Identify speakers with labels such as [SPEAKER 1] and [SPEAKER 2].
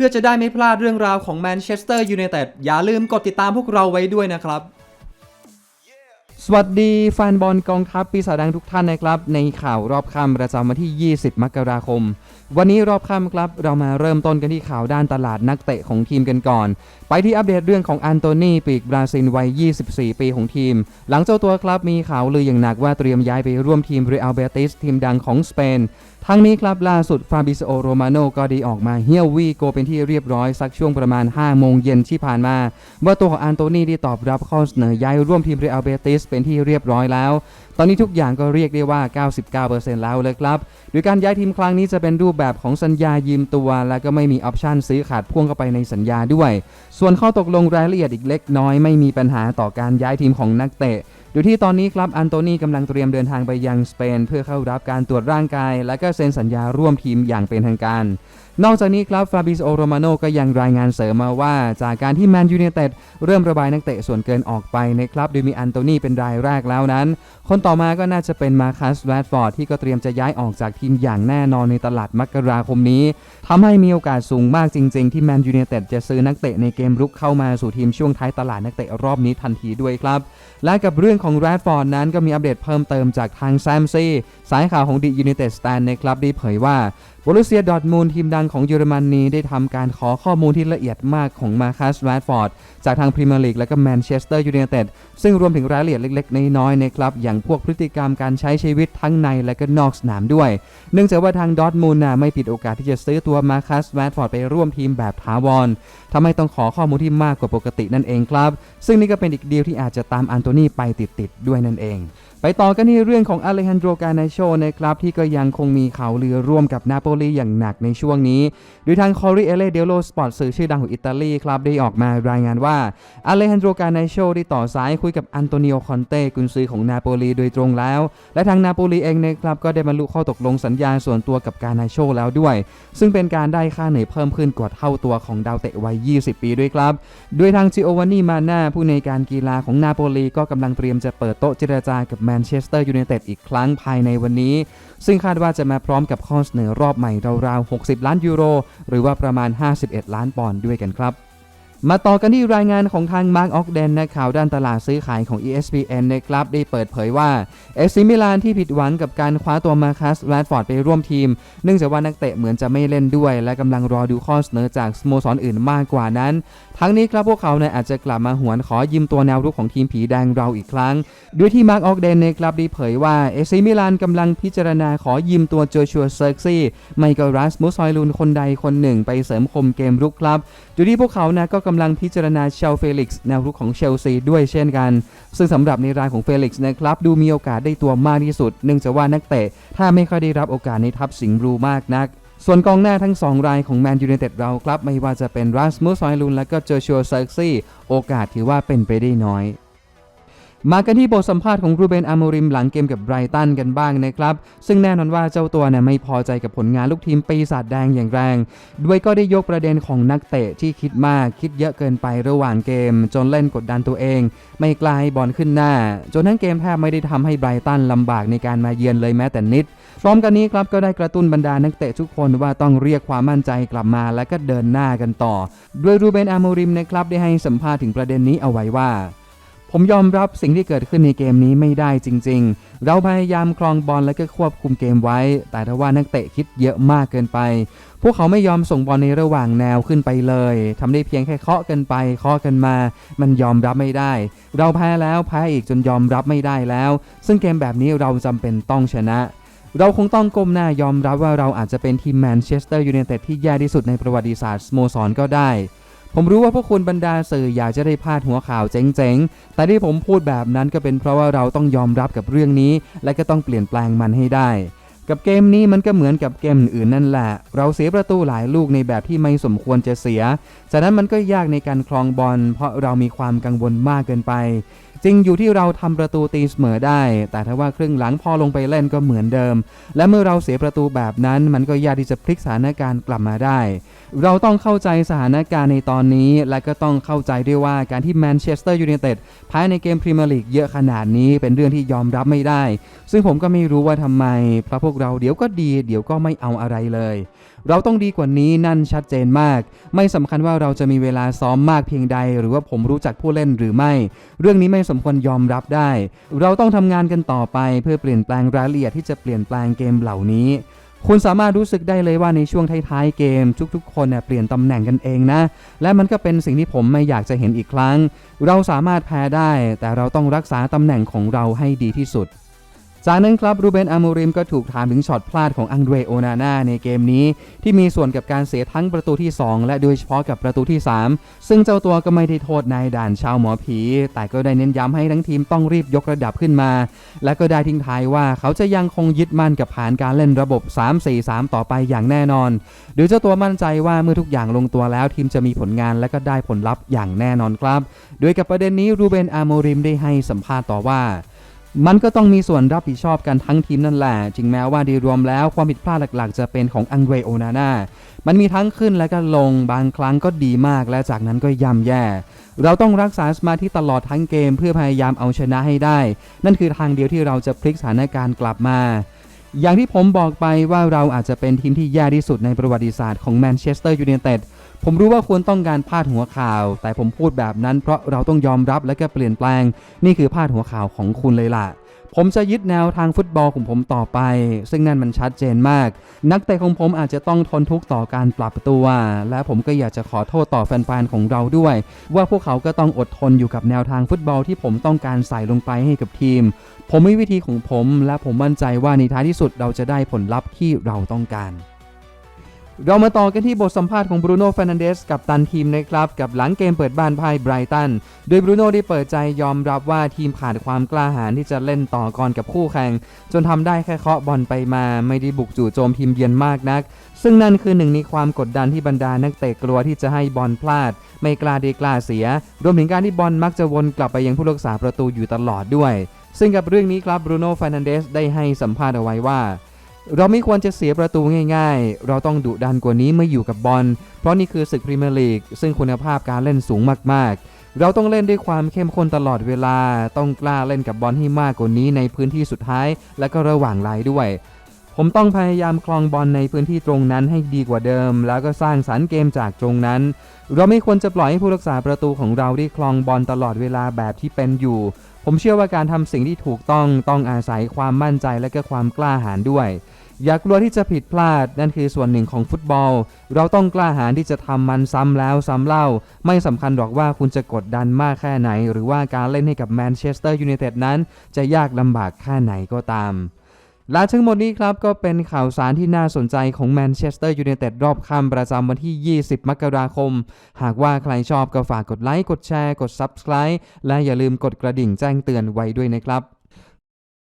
[SPEAKER 1] พื่อจะได้ไม่พลาดเรื่องราวของแมนเชสเตอร์ยูไนเต็ดอย่าลืมกดติดตามพวกเราไว้ด้วยนะครับ สวัสดีแฟนบอลกองทัพปีศาจแดงทุกท่านนะครับ ในข่าวรอบค่ำประจำวันที่ 20 มกราคม วันนี้รอบค่ำครับเรามาเริ่มต้นกันที่ข่าวด้านตลาดนักเตะของทีมกันก่อน ไปที่อัปเดตเรื่องของอันโตนีปีกบราซิลวัย 24 ปีของทีม หลังเจ้าตัวครับมีข่าวลืออย่างหนักว่าเตรียมย้ายไปร่วมทีมเรอัลเบติสทีมดังของสเปนทั้งนี้ครับล่าสุดฟาบิโอโรมาโนก็ด้ออกมาเฮี้ยววี่โกเป็นที่เรียบร้อยสักช่วงประมาณ 5 โมงเย็นที่ผ่านมา ว่าตัวของอันโตนีได้ตอบรับข้อเสนอย้ายร่วมทีมเรอัลเบติสเป็นที่เรียบร้อยแล้ว ตอนนี้ทุกอย่างก็เรียกได้ว่า 99%แล้วเลยครับโดยการย้ายทีมครั้งนี้จะเป็นรูปแบบของสัญญายืมตัว และก็ไม่มีออปชั่นซื้อขาดพ่วงเข้าไปในสัญญาด้วย ส่วนข้อตกลงรายละเอียดอีกเล็กน้อยไม่มีปัญหาต่อการย้ายทีมของนักเตะ อยู่ที่ตอนนี้ครับอันโตนีกำลังเตรียมเดินทางไปยังสเปน เพื่อเข้ารับการตรวจร่างกาย และก็เซ็นสัญญาร่วมทีมอย่างเป็นทางการ นอกจากนี้ครับฟาบิโอโรมาโนก็ยังรายงานเสริมมาว่า จากการที่แมนยูไนเต็ดเริ่มระบายนักเตะส่วนเกินออกไปในครับโดยมีอันโตนีเป็นรายแรกแล้วนั้น คนต่อมาก็น่าจะเป็นมาคัสแรดฟอร์ดที่ก็เตรียมจะย้ายออกจากทีมอย่างแน่นอนในตลาดมกราคมนี้ทำให้มีโอกาสสูงมากจริง ๆ ที่แมนยูไนเต็ดจะซื้อนักเตะในเกมรุกเข้ามาสู่ทีมช่วงท้ายตลาดนักเตะรอบนี้ทันทีด้วยครับ และกับเรื่องของแรดฟอร์ดนั้นก็มีอัปเดตเพิ่มเติมจากทางแซมซี่สายข่าวของดียูไนเต็ดสแตนในครับได้เผยว่า บรุเซียดอร์ทมูลทีมดังของเยอรมนนีได้ทำการขอข้อมูลที่ละเอียดมากของมาคัสแรดฟอร์ดจากทางพรีเมียร์ลีกและก็แมนเชสเตอร์ยูไนเต็ด ซึ่งรวมถึงรายละเอียดเล็ก ๆ น้อยๆนะครับอย่างพวกพฤติกรรมการใช้ชีวิตทั้งในและก็นอกสนามด้วย เนื่องจากว่าทางดอทมูลน่ะไม่ผิดโอกาสที่จะซื้อตัวมาคัสแรดฟอร์ดไปร่วมทีมแบบถาวรทำให้ต้องขอข้อมูลที่มากกว่าปกตินั่นเองครับ ซึ่งนี่ก็เป็นอีกดีลที่อาจจะตามอันโตนีไปติดๆด้วยนั่นเองไปต่อกันที่เรื่องของอเลฮันโดรกานาโชนะครับที่ก็ยังคงมีข่าวลือร่วมกับนาโปลีอย่างหนักในช่วงนี้ โดยทางคอริเอเลเดโลสปอร์ตสื่อชื่อดังของอิตาลีครับได้ออกมารายงานว่าอเลฮันโดรกานาโชได้ต่อสายคุยกับอันโตนิโอคอนเต้กุนซือของนาโปลีโดยตรงแล้ว และทางนาโปลีเองนะครับก็ได้บรรลุข้อตกลงสัญญาส่วนตัวกับกานาโชแล้วด้วย ซึ่งเป็นการได้ค่าเหนื่อยเพิ่มขึ้นกว่าเท่าตัวของดาวเตะวัย 20 ปีด้วยครับ โดยทางจิโอวานี่มาน่าผู้ในการกีฬาของนาโปลีก็กำลังเตรียมจะเปิดโต๊ะเจรจากับแมนเชสเตอร์ยูไนเต็ดอีกครั้งภายในวันนี้ ซึ่งคาดว่าจะมาพร้อมกับข้อเสนอรอบใหม่ราวๆ 60 ล้านยูโร หรือว่าประมาณ 51 ล้านปอนด์ด้วยกันครับ มาต่อกันที่รายงานของทางมาร์กออกเดนนักข่าวด้านตลาดซื้อขายของ ESPN นะครับได้เปิดเผยว่าเอซิมิลานที่ผิดหวังกับการคว้าตัวมาคัสแรดฟอร์ดไปร่วมทีม เนื่องจากว่านักเตะเหมือนจะไม่เล่นด้วย และกำลังรอดูข้อเสนอจากสโมสรอื่นมากกว่านั้น ทั้งนี้ครับพวกเขาเนี่ยอาจจะกลับมาหวนขอยืมตัวแนวรุกของทีมผีแดงเราอีกครั้งโดยที่มาร์กออกเดนนะครับได้เผยว่าเอซิมิลานกำลังพิจารณาขอยืมตัวโจชัวเซิร์ซี่ไมเคิลรัสมุสซอยลูนคนใดคนหนึ่ง ไปเสริมคมเกมรุกครับโดยที่พวกเขานะก็กำลังพิจารณาเชลเฟลิกซ์แนวรุกของเชลซีด้วยเช่นกัน ซึ่งสำหรับในรายของเฟลิกซ์นะครับดูมีโอกาสได้ตัวมากที่สุด เนื่องจากว่านักเตะ ถ้าไม่ค่อยได้รับโอกาสในทัพสิงห์บลูมากนักส่วนกองหน้าทั้ง 2 รายของแมนยูไนเต็ดเราครับ ไม่ว่าจะเป็นรัสมุสซอยลุนและก็เจอชัวเซอร์ซี่โอกาสถือว่าเป็นไปได้น้อย มากันที่บทสัมภาษณ์ของรูเบนอาโมริมหลังเกมกับไบรตันกันบ้างนะครับ ซึ่งแน่นอนว่าเจ้าตัวเนี่ยไม่พอใจกับผลงานลูกทีมปีศาจแดงอย่างแรง ด้วยก็ได้ยกประเด็นของนักเตะที่คิดมากคิดเยอะเกินไประหว่างเกม จนเล่นกดดันตัวเอง ไม่กลาให้บอลขึ้นหน้า จนทั้งเกมแทบไม่ได้ทำให้ไบรตันลำบากในการมาเยือนเลยแม้แต่นิด พร้อมกันนี้ครับก็ได้กระตุ้นบรรดานักเตะทุกคนว่าต้องเรียกความมั่นใจกลับมาและก็เดินหน้ากันต่อ ด้วยรูเบนอาโมริมนะครับได้ให้สัมภาษณ์ถึงประเด็นนี้เอาไว้ว่า ผมยอมรับสิ่งที่เกิดขึ้นในเกมนี้ไม่ได้จริง ๆ เราพยายามครองบอลและก็ควบคุมเกมไว้ แต่ถ้าว่านักเตะคิดเยอะมากเกินไป พวกเขาไม่ยอมส่งบอลในระหว่างแนวขึ้นไปเลยทำได้เพียงแค่เคาะกันไปเคาะกันมา มันยอมรับไม่ได้ เราแพ้แล้วแพ้อีกจนยอมรับไม่ได้แล้ว ซึ่งเกมแบบนี้เราจำเป็นต้องชนะเราคงต้องก้มหน้ายอมรับว่าเราอาจจะเป็นทีมแมนเชสเตอร์ยูไนเต็ดที่แย่ที่สุดในประวัติศาสตร์สโมสรก็ได้ ผมรู้ว่าพวกคุณบรรดาสื่ออยากจะได้พาดหัวข่าวเจ๋งๆ แต่ที่ผมพูดแบบนั้นก็เป็นเพราะว่าเราต้องยอมรับกับเรื่องนี้ และก็ต้องเปลี่ยนแปลงมันให้ได้ กับเกมนี้มันก็เหมือนกับเกมอื่นนั่นแหละ เราเสียประตูหลายลูกในแบบที่ไม่สมควรจะเสีย จากนั้นมันก็ยากในการคลองบอลเพราะเรามีความกังวลมากเกินไป จริงอยู่ที่เราทำประตูตีเสมอได้ แต่ถ้าว่าครึ่งหลังพอลงไปเล่นก็เหมือนเดิม และเมื่อเราเสียประตูแบบนั้น มันก็ยากที่จะพลิกสถานการณ์กลับมาได้ เราต้องเข้าใจสถานการณ์ในตอนนี้ และก็ต้องเข้าใจด้วยว่าการที่แมนเชสเตอร์ยูไนเต็ดแพ้ในเกมพรีเมียร์ลีกเยอะขนาดนี้เป็นเรื่องที่ยอมรับไม่ได้ ซึ่งผมก็ไม่รู้ว่าทำไมเพราะพวกเราเดี๋ยวก็ดี เดี๋ยวก็ไม่เอาอะไรเลย เราต้องดีกว่านี้นั่นชัดเจนมาก ไม่สำคัญว่าเราจะมีเวลาซ้อมมากเพียงใด หรือว่าผมรู้จักผู้เล่นหรือไม่ เรื่องนี้ไม่สมควรยอมรับได้ เราต้องทำงานกันต่อไปเพื่อเปลี่ยนแปลงรายละเอียดที่จะเปลี่ยนแปลงเกมเหล่านี้คุณสามารถรู้สึกได้เลยว่าในช่วงท้ายๆเกม ทุกๆ คนเนี่ยเปลี่ยนตำแหน่งกันเองนะ และมันก็เป็นสิ่งที่ผมไม่อยากจะเห็นอีกครั้ง เราสามารถแพ้ได้ แต่เราต้องรักษาตำแหน่งของเราให้ดีที่สุด จากนั้นครับรูเบนอามูริมก็ถูกถามถึงช็อตพลาดของอังเดรโอนาน่าในเกมนี้ ที่มีส่วนกับการเสียทั้งประตูที่ 2 และโดยเฉพาะกับประตูที่ 3 ซึ่งเจ้าตัวก็ไม่ได้โทษนายด่านชาวหมอผี แต่ก็ได้เน้นย้ำให้ทั้งทีมต้องรีบยกระดับขึ้นมา และก็ได้ทิ้งท้ายว่าเขาจะยังคงยึดมั่นกับแผนการเล่นระบบ 3-4-3 ต่อไปอย่างแน่นอน โดยเจ้าตัวมั่นใจว่าเมื่อทุกอย่างลงตัวแล้วทีมจะมีผลงานและก็ได้ผลลัพธ์อย่างแน่นอนครับ โดยกับประเด็นนี้รูเบนอาโมริมได้ให้สัมภาษณ์ต่อว่า มันก็ต้องมีส่วนรับผิดชอบกันทั้งทีมนั่นแหละจึงแม้ว่าโดยรวมแล้วความผิดพลาดหลักๆ จะเป็นของอังเดรโอนาน่า มันมีทั้งขึ้นและก็ลง บางครั้งก็ดีมาก และจากนั้นก็ย่ำแย่ เราต้องรักษาสมาธิตลอดทั้งเกมเพื่อพยายามเอาชนะให้ได้ นั่นคือทางเดียวที่เราจะพลิกสถานการณ์กลับมา อย่างที่ผมบอกไปว่าเราอาจจะเป็นทีมที่แย่ที่สุดในประวัติศาสตร์ของแมนเชสเตอร์ยูไนเต็ด ผมรู้ว่าควรต้องการพาดหัวข่าว แต่ผมพูดแบบนั้นเพราะเราต้องยอมรับและก็เปลี่ยนแปลง นี่คือพาดหัวข่าวของคุณเลยล่ะ ผมจะยึดแนวทางฟุตบอลของผมต่อไป ซึ่งนั่นมันชัดเจนมาก นักเตะของผมอาจจะต้องทนทุกข์ต่อการปรับตัว และผมก็อยากจะขอโทษต่อแฟนๆของเราด้วย ว่าพวกเขาก็ต้องอดทนอยู่กับแนวทางฟุตบอลที่ผมต้องการใส่ลงไปให้กับทีม ผมมีวิธีของผม และผมมั่นใจว่าในท้ายที่สุดเราจะได้ผลลัพธ์ที่เราต้องการ เรามาต่อกันที่บทสัมภาษณ์ของบรูโน่ฟ r นันเดสกับตันทีมนะครับ กับหลังเกมเปิดบ้านพ่ายไบรตัน โดยบรูโน่ได้เปิดใจยอมรับว่าทีมขาดความกล้าหาญที่จะเล่นต่อกรกับคู่แข่ง จนทำได้แค่เคาะบอลไปมาไม่ได้บุกจู่โจมทีมเยือนมากนัก ซึ่งนั่นคือหนึ่งในความกดดันที่บรรดานักเตะกลัวที่จะให้บอลพลาด ไม่กล้าดีกล้าเสีย รวมถึงการที่บอลมักจะวนกลับไปยังผู้รักษาประตูอยู่ตลอดด้วย ซึ่งกับเรื่องนี้ครับบรูโน่ฟ r นันเดสได้ให้สัมภาษณ์เอาไว้ว่า เราไม่ควรจะเสียประตูง่ายๆ เราต้องดุดันกว่านี้เมื่ออยู่กับบอล เพราะนี่คือศึกพรีเมียร์ลีกซึ่งคุณภาพการเล่นสูงมากๆ เราต้องเล่นด้วยความเข้มข้นตลอดเวลา ต้องกล้าเล่นกับบอลให้มากกว่านี้ในพื้นที่สุดท้าย และก็ระหว่างลายด้วย ผมต้องพยายามคลองบอลในพื้นที่ตรงนั้นให้ดีกว่าเดิม แล้วก็สร้างสรรค์เกมจากตรงนั้น เราไม่ควรจะปล่อยให้ผู้รักษาประตูของเราได้คลองบอลตลอดเวลาแบบที่เป็นอยู่ผมเชื่อว่าการทำสิ่งที่ถูกต้องต้องอาศัยความมั่นใจและก็ความกล้าหาญด้วย อย่ากลัวที่จะผิดพลาดนั่นคือส่วนหนึ่งของฟุตบอล เราต้องกล้าหาญที่จะทำมันซ้ำแล้วซ้ำเล่า ไม่สำคัญหรอกว่าคุณจะกดดันมากแค่ไหน หรือว่าการเล่นให้กับแมนเชสเตอร์ยูไนเต็ดนั้น จะยากลำบากแค่ไหนก็ตามและทั้งหมดนี้ครับ ก็เป็นข่าวสารที่น่าสนใจของแมนเชสเตอร์ยูไนเต็ดรอบค่ำประจำวันที่ 20 มกราคม หากว่าใครชอบก็ฝากกดไลค์ กดแชร์ กด Subscribe และอย่าลืมกดกระดิ่งแจ้งเตือนไว้ด้วยนะครับ